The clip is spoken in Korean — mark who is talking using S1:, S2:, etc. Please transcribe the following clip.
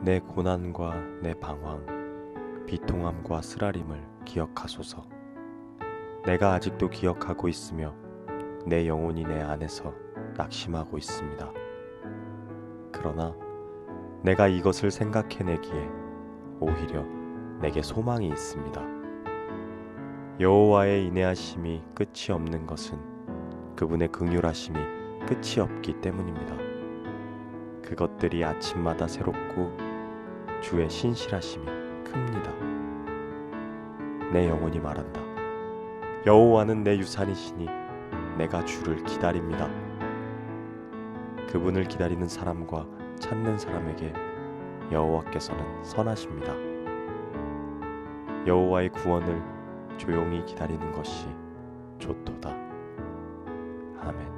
S1: 내 고난과 내 방황, 비통함과 쓰라림을 기억하소서. 내가 아직도 기억하고 있으며 내 영혼이 내 안에서 낙심하고 있습니다. 그러나 내가 이것을 생각해내기에 오히려 내게 소망이 있습니다. 여호와의 인내하심이 끝이 없는 것은 그분의 긍휼하심이 끝이 없기 때문입니다. 그것들이 아침마다 새롭고 주의 신실하심이 큽니다. 내 영혼이 말한다. 여호와는 내 유산이시니 내가 주를 기다립니다. 그분을 기다리는 사람과 찾는 사람에게 여호와께서는 선하십니다. 여호와의 구원을 조용히 기다리는 것이 좋도다. 아멘.